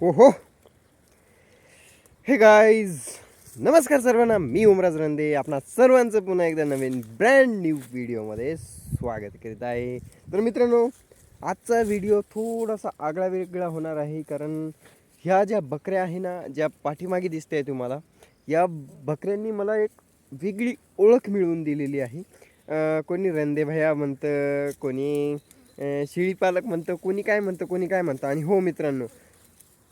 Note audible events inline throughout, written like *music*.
हो हो हे गाईज नमस्कार सर्वांना. मी उमराज रंदे. आपणा सर्वांचं पुन्हा एकदा नवीन ब्रँड न्यू व्हिडिओमध्ये स्वागत करीत आहे. तर मित्रांनो आजचा व्हिडिओ थोडासा आगळा वेगळा होणार आहे कारण ह्या ज्या बकऱ्या आहे ना ज्या पाठीमागे दिसते आहे तुम्हाला या बकऱ्यांनी मला एक वेगळी ओळख मिळवून दिलेली आहे. कोणी रंदे भैया म्हणतं कोणी अं, शेळीपालक म्हणतं कोणी काय म्हणतं कोणी काय म्हणतं. आणि हो मित्रांनो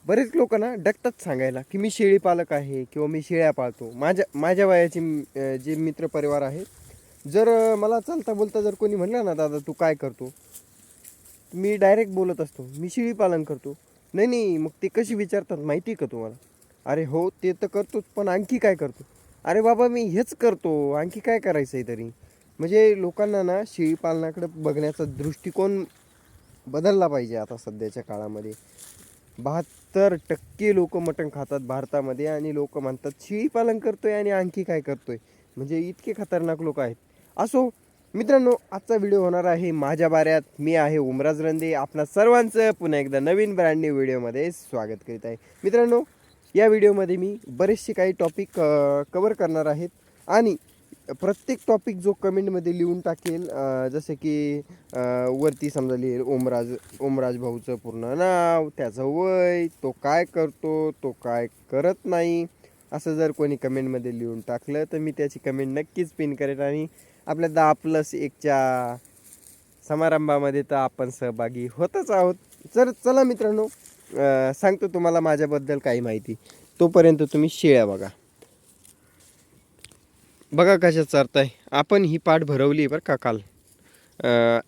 बरेच लोक ना डकतात सांगायला की मी शेळी पालक आहे किंवा मी शेळ्या पाळतो. माझ्या माझ्या वयाचे जे मित्रपरिवार आहे जर मला चालता बोलता जर कोणी म्हणलं ना दादा तू काय करतो? मी डायरेक्ट बोलत असतो. मी शेळी पालन करतो. नाही नाही मग ते कशी विचारतात माहिती आहे का तुम्हाला? अरे हो ते तर करतोच पण आणखी काय करतो? अरे बाबा मी हेच करतो. आणखी काय करायचं आहे तरी? म्हणजे लोकांना ना शेळी पालनाकडे बघण्याचा दृष्टिकोन बदलला पाहिजे आता सध्याच्या काळामध्ये. बहात्तर टक्के लोक मटण खातात भारतामध्ये आणि लोक म्हणतात शिळी पालन करतोय आणि आणखी काय करतोय? म्हणजे इतके खतरनाक लोक आहेत. असो मित्रांनो आजचा व्हिडिओ होणार आहे माझ्या बाऱ्यात मी आहे उमराज रंदे. आपणा सर्वांचं पुन्हा एकदा नवीन ब्रँड न्यू व्हिडिओमध्ये स्वागत करीत आहे. मित्रांनो या व्हिडिओमध्ये मी बरेचसे काही टॉपिक कवर करणार आहेत. आणि प्रत्येक टॉपिक जो कमेंटमध्ये लिहून टाकेल जसे की वरती समजा लिहिल ओमराज ओमराज भाऊचं पूर्ण नाव त्याचं वय तो काय करतो तो काय करत नाही असं जर कोणी कमेंटमध्ये लिहून टाकलं तर मी त्याची कमेंट नक्कीच पिन करेन. आणि आपल्या दहा प्लस एकच्या समारंभामध्ये तर आपण सहभागी होतच आहोत. तर चला मित्रांनो सांगतो तुम्हाला माझ्याबद्दल काही माहिती. तोपर्यंत तुम्ही शेळ्या बघा. बघा कशा आहे आपण ही पाठ भरवली बरं का काल.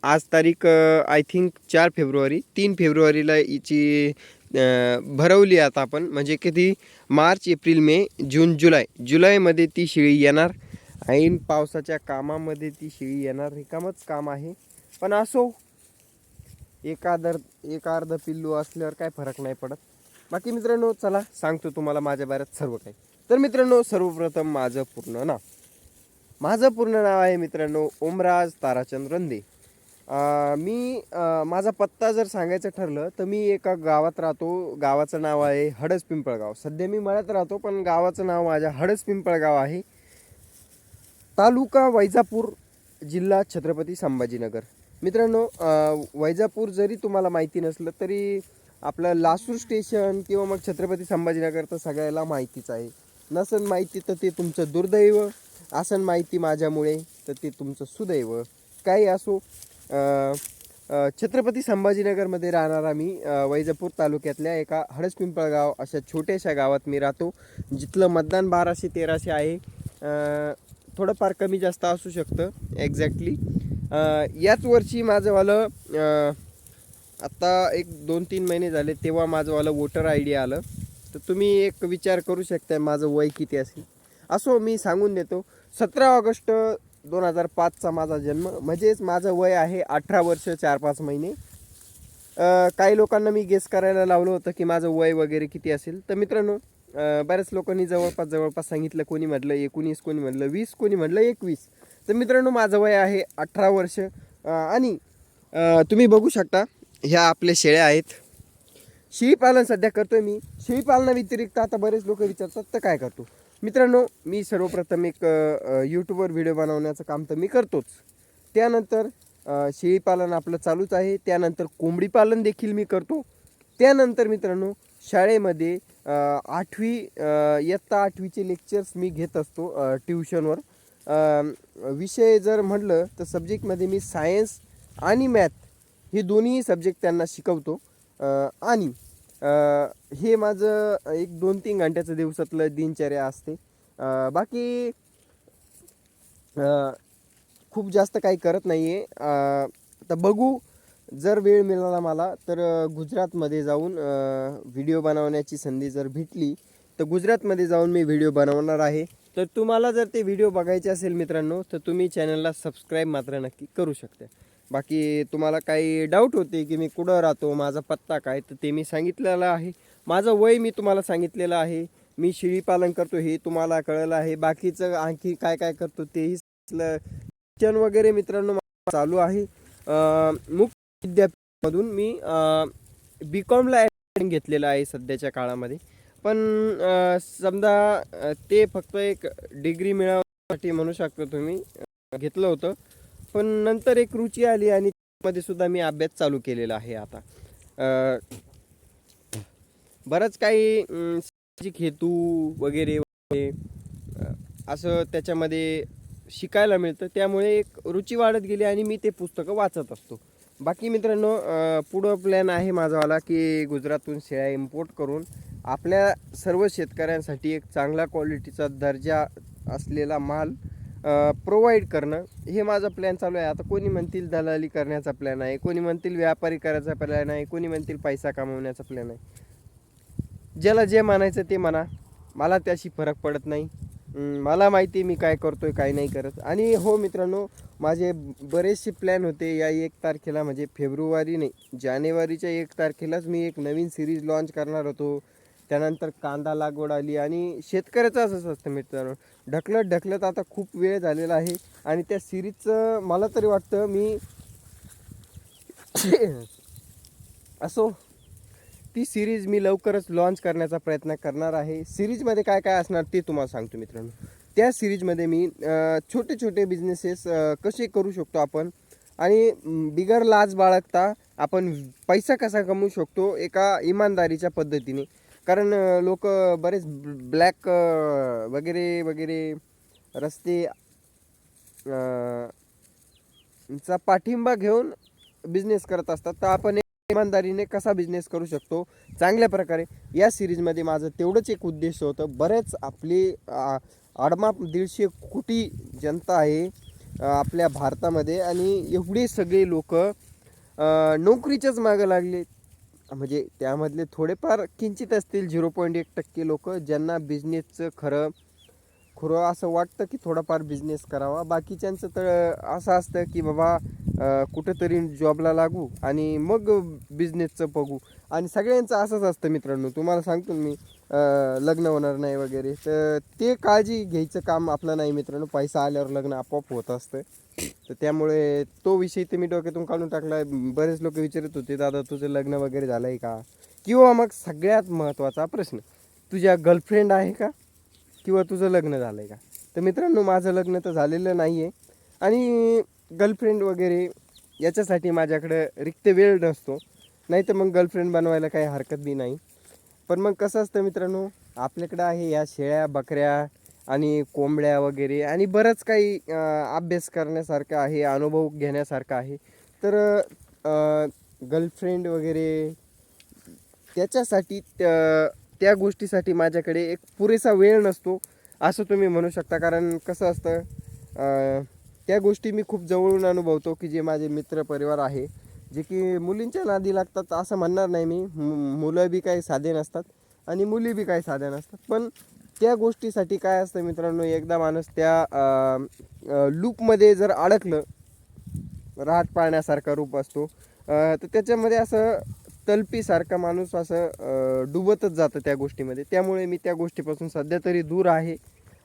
आज तारीख आय थिंक चार फेब्रुवारी. तीन फेब्रुवारीला हिची भरवली आता आपण. म्हणजे किती? मार्च एप्रिल मे जून जुलै. जुलैमध्ये ती शिळी येणार. ऐन पावसाच्या कामामध्ये ती शिळी येणार. रिकामच काम आहे. पण असो एकादर एक अर्ध पिल्लू असल्यावर काय फरक नाही पडत. बाकी मित्रांनो चला सांगतो तुम्हाला माझ्या बाऱ्यात सर्व काही. तर मित्रांनो सर्वप्रथम माझं पूर्ण नाव. माझं पूर्ण नाव आहे मित्रांनो ओमराज ताराचंद रंदे मी माझा पत्ता जर सांगायचं ठरलं तर मी एका गावात राहतो. गावाचं नाव आहे हडस पिंपळगाव. सध्या मी मळ्यात राहतो पण गावाचं नाव माझ्या हडस पिंपळगाव आहे. तालुका वैजापूर जिल्हा छत्रपती संभाजीनगर. मित्रांनो वैजापूर जरी तुम्हाला माहिती नसलं तरी आपलं लासूर स्टेशन किंवा मग छत्रपती संभाजीनगर तर सगळ्याला माहितीच आहे. नसन माहिती तर ते तुमचं दुर्दैव. असन माहिती माझ्यामुळे तर ते तुमचं सुदैव. काही असो छत्रपती संभाजीनगरमध्ये राहणारा मी वैजापूर तालुक्यातल्या एका हडसपिंपळगाव अशा छोट्याशा गावात मी राहतो जिथलं मतदान बाराशे तेराशे आहे. थोडंफार कमी जास्त असू शकतं एक्झॅक्टली याच वर्षी माझंवालं आत्ता एक दोन तीन महिने झाले तेव्हा माझंवालं वोटर आय डी आलं. तर तुम्ही एक विचार करू शकता माझं वय किती असेल. असो मी सांगून देतो सतरा ऑगस्ट दोन हजार पाचचा माझा जन्म. म्हणजेच माझं वय आहे अठरा वर्ष चार पाच महिने काही लोकांना मी गेस करायला लावलं होतं की माझं वय वगैरे किती असेल. तर मित्रांनो बऱ्याच लोकांनी जवळपास जवळपास सांगितलं कोणी म्हटलं एकोणीस कोणी म्हटलं वीस कोणी म्हटलं एकवीस. तर मित्रांनो माझं वय आहे अठरा वर्ष. आणि तुम्ही बघू शकता ह्या आपल्या शेळ्या आहेत. शेळीपालन सध्या करतोय मी. शेळीपालनाव्यतिरिक्त आता बरेच लोक विचारतात तर काय करतो? मित्रांनो मी सर्वप्रथम एक यूट्यूबवर व्हिडिओ बनवण्याचं काम तर मी करतोच. त्यानंतर शेळीपालन आपलं चालूच आहे. त्यानंतर कोंबडी पालन देखील मी करतो. त्यानंतर मित्रांनो शाळेमध्ये आठवी इयत्ता आठवीचे लेक्चर्स मी घेत असतो ट्युशनवर विषय जर म्हटलं तर सब्जेक्टमध्ये मी सायन्स आणि मॅथ हे दोन्ही सब्जेक्ट त्यांना शिकवतो. आणि हे माझं एक दोन तीन घंट्याचं दिवसातलं दिनचर्या असते. बाकी खूप जास्त काही करत नाही आहे तर बघू जर वेळ मिळाला मला तर गुजरातमध्ये जाऊन व्हिडिओ बनवण्याची संधी जर भेटली तर गुजरातमध्ये जाऊन मी व्हिडिओ बनवणार आहे. तर तुम्हाला जर ते व्हिडिओ बघायचे असेल मित्रांनो तर तुम्ही चॅनलला सबस्क्राईब मात्र नक्की करू शकता. बाकी तुम्हाला काही डाऊट होते की मी कुठं राहतो माझा पत्ता काय तर ते मी सांगितलेलं आहे. माझं वय मी तुम्हाला सांगितलेलं आहे. मी शिळीपालन करतो हे तुम्हाला कळलं आहे. बाकीचं आणखी काय काय करतो तेही सांगितलं. शिक्षण वगैरे मित्रांनो चालू आहे. अं, मुक्त विद्यापीठामधून मी बी कॉमला घेतलेलं आहे सध्याच्या काळामध्ये. पण समजा ते फक्त एक डिग्री मिळवण्यासाठी म्हणू शकतो तुम्ही घेतलं होतं. पण नंतर एक रुची आली आणि मध्ये सुद्धा मी अभ्यास चालू केलेला आहे आता. बरंच काही सामाजिक हेतू वगैरे वगैरे, असं त्याच्यामध्ये शिकायला मिळतं. त्यामुळे एक रुची वाढत गेली आणि मी ते पुस्तकं वाचत असतो. बाकी मित्रांनो पुढं प्लॅन आहे माझावाला की गुजरातून शेळ्या इम्पोर्ट करून आपल्या सर्व शेतकऱ्यांसाठी एक चांगला क्वालिटीचा दर्जा असलेला माल प्रोव्हाइड करणं हे माझा प्लॅन चालू आहे. आता कोणी म्हणतील दलाली करण्याचा प्लॅन आहे कोणी म्हणतील व्यापारी करायचा प्लॅन आहे कोणी म्हणतील पैसा कमवण्याचा प्लॅन आहे. ज्याला जे म्हणायचं ते म्हणा. मला त्याशी फरक पडत नाही. मला माहिती आहे मी काय करतो आहे काय नाही करत. आणि हो मित्रांनो माझे बरेचसे प्लॅन होते या एक तारखेला म्हणजे फेब्रुवारी नाही जानेवारीच्या एक तारखेलाच मी एक नवीन सिरीज लॉन्च करणार होतो. त्यानंतर कांदा लागवड आली आणि शेतकऱ्याचं असंच असतं मित्रांनो ढकलत ढकलत आता खूप वेळ झालेला आहे आणि त्या सिरीजचं मला तरी वाटतं मी *coughs* असो ती सिरीज मी लवकरच लॉन्च करण्याचा प्रयत्न करणार आहे. सिरीजमध्ये काय काय असणार ते तुम्हाला सांगतो मित्रांनो. त्या सिरीजमध्ये मी छोटे छोटे बिझनेसेस कसे करू शकतो आपण आणि बिगर लाज बाळगता आपण पैसा कसा कमवू शकतो एका इमानदारीच्या पद्धतीने. कारण लोक बरेच ब्लॅक वगैरे वगैरे रस्ते चा पाठिंबा घेऊन बिझनेस करत असतात. तर आपण इमानदारीने कसा बिझनेस करू शकतो? चांगल्या प्रकारे. या सिरीजमध्ये माझं तेवढंच एक उद्देश होतं. बरेच आपली आडमा आडमाप दीडशे कोटी जनता आहे आपल्या भारतामध्ये. आणि एवढे सगळे लोक नोकरीच्याच मागं लागले. म्हणजे त्यामधले थोडेफार किंचित असतील झिरो पॉईंट एक टक्के लोक ज्यांना बिझनेसचं खरं खरं असं वाटतं की थोडाफार बिझनेस करावा. बाकीच्यांचं तर असं असतं की बाबा कुठंतरी जॉबला लागू आणि मग बिझनेसचं बघू. आणि सगळ्यांचं असंच असतं मित्रांनो. तुम्हाला सांगतो मी लग्न होणार नाही वगैरे. तर ते काळजी घ्यायचं काम आपलं नाही मित्रांनो. पैसा आल्यावर लग्न आपोआप होत असतं. तर त्यामुळे तो विषय ते मी डोक्यातून काढून टाकला. बरेच लोक विचारत होते दादा तुझं लग्न वगैरे झालं आहे का? किंवा मग सगळ्यात महत्त्वाचा प्रश्न तुझ्या गर्लफ्रेंड आहे का? किंवा तुझं लग्न झालं आहे का? तर मित्रांनो माझं लग्न तर झालेलं नाही आहे आणि गर्लफ्रेंड वगैरे याच्यासाठी माझ्याकडं रिक्त वेळ नसतो. नाही तर मग गर्लफ्रेंड बनवायला काही हरकत बी नाही. पण मग कसं असतं मित्रांनो आपल्याकडं आहे या शेळ्या बकऱ्या आणि कोंबड्या वगैरे आणि बरंच काही अभ्यास करण्यासारखं आहे अनुभव घेण्यासारखं आहे. तर गर्लफ्रेंड वगैरे त्याच्यासाठी त्या त्या गोष्टीसाठी माझ्याकडे एक पुरेसा वेळ नसतो असं तुम्ही म्हणू शकता. कारण कसं असतं त्या गोष्टी मी खूप जवळून अनुभवतो की जे माझे मित्र परिवार आहे. जे की मुलींच्या नादी लागतात असं म्हणणार नाही मी. मु- मुलं बी काही साधे नसतात आणि मुली बी काही साध्या नसतात. पण त्या गोष्टीसाठी काय असतं मित्रांनो एकदा माणूस त्या लूपमध्ये जर अडकलं राहत पाळण्यासारखा रूप असतो तर त्याच्यामध्ये असं तलपीसारखा माणूस असं डुबतच जातं त्या गोष्टीमध्ये. त्यामुळे मी त्या गोष्टीपासून सध्या तरी दूर आहे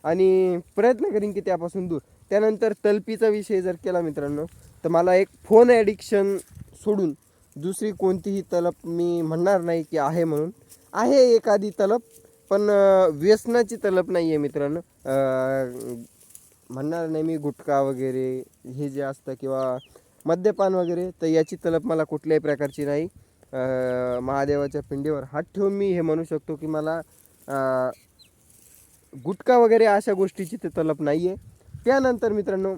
आणि प्रयत्न करीन की त्यापासून दूर. त्यानंतर तलपीचा विषय जर केला मित्रांनो तर मला एक फोन ॲडिक्शन सोडून दुसरी कोणतीही तलप मी म्हणणार नाही की आहे म्हणून. आहे एखादी तलप पण व्यसनाची तलप नाही आहे मित्रांनो म्हणणार नाही मी गुटखा वगैरे हे जे असतं किंवा मद्यपान वगैरे तर याची तलप मला कुठल्याही प्रकारची नाही. महादेवाच्या पिंडीवर हात ठेवून मी हे म्हणू शकतो की मला गुटखा वगैरे अशा गोष्टीची ते तलप नाही आहे त्यानंतर मित्रांनो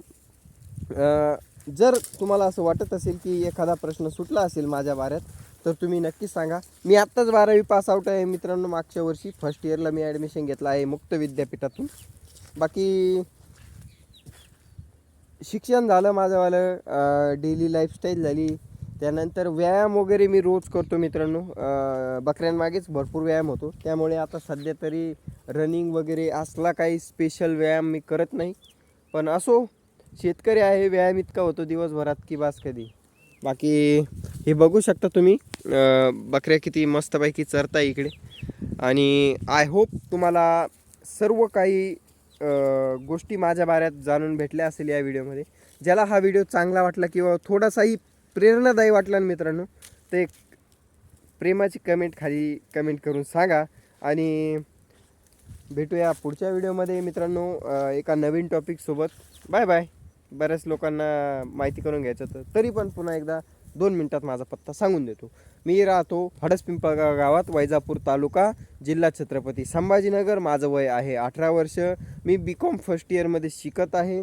जर तुम्हाला असं वाटत असेल की एखादा प्रश्न सुटला असेल माझ्या बाऱ्यात तर तुम्ही नक्कीच सांगा. मी आत्ताच बारावी पास आउट आहे. मित्रांनो मागच्या वर्षी फर्स्ट इयरला मी ॲडमिशन घेतलं आहे मुक्त विद्यापीठातून. बाकी शिक्षण झालं माझंवालं डेली लाईफस्टाईल झाली. त्यानंतर व्यायाम वगैरे मी रोज करतो मित्रांनो. बकऱ्यांमागेच भरपूर व्यायाम होतो. त्यामुळे आता सध्या तरी रनिंग वगैरे असला काही स्पेशल व्यायाम मी करत नाही. पण असो शेतकरी आहे व्यायाम इतका होतो दिवसभरात की बास कधी? बाकी हे बघू शकता तुम्ही बकऱ्या किती मस्तपैकी चरता इकडे. आणि आय होप तुम्हाला सर्व काही गोष्टी माझ्या बाऱ्यात जाणून भेटल्या असेल या व्हिडिओमध्ये. ज्याला हा व्हिडिओ चांगला वाटला किंवा थोडासाही प्रेरणादायी वाटला ना मित्रांनो ते प्रेमाची कमेंट खाली कमेंट करून सांगा. आणि भेटूया पुढच्या व्हिडिओमध्ये मित्रांनो एका नवीन टॉपिकसोबत बाय बाय बऱ्याच लोकांना माहिती करून घ्यायचं तर तरी पण पुन्हा एकदा दोन मिनटात माझा पत्ता सांगून देतो. मी राहतो हडसपिंपळगाव गावात वैजापूर तालुका जिल्हा छत्रपती संभाजीनगर. माझं वय आहे अठरा वर्ष. मी बी कॉम फर्स्ट इयरमध्ये शिकत आहे.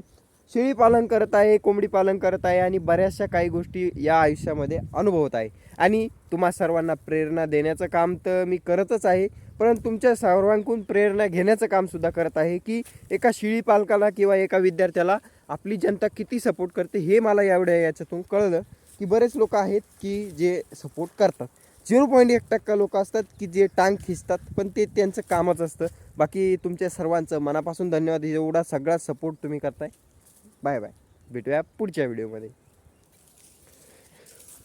शेळी पालन करत आहे कोंबडी पालन करत आहे आणि बऱ्याचशा काही गोष्टी या आयुष्यामध्ये अनुभवत आहे. आणि तुम्हा सर्वांना प्रेरणा देण्याचं काम तर मी करतच आहे परंतु तुमच्या सर्वांकडून प्रेरणा घेण्याचं कामसुद्धा करत आहे की एका शेळी पालकाला किंवा एका विद्यार्थ्याला आपली जनता किती सपोर्ट करते हे मला यावेळे याच्यातून कळलं की बरेच लोक आहेत की जे सपोर्ट करतात. झिरो पॉईंट एक टक्का लोक असतात की जे टांग खिचतात पण ते त्यांचं कामच असतं. बाकी तुमच्या सर्वांचं मनापासून धन्यवाद. एवढा सगळा सपोर्ट तुम्ही करताय. बाय बाय भेटूया पुढच्या व्हिडिओमध्ये.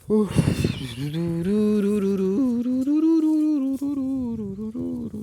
*laughs*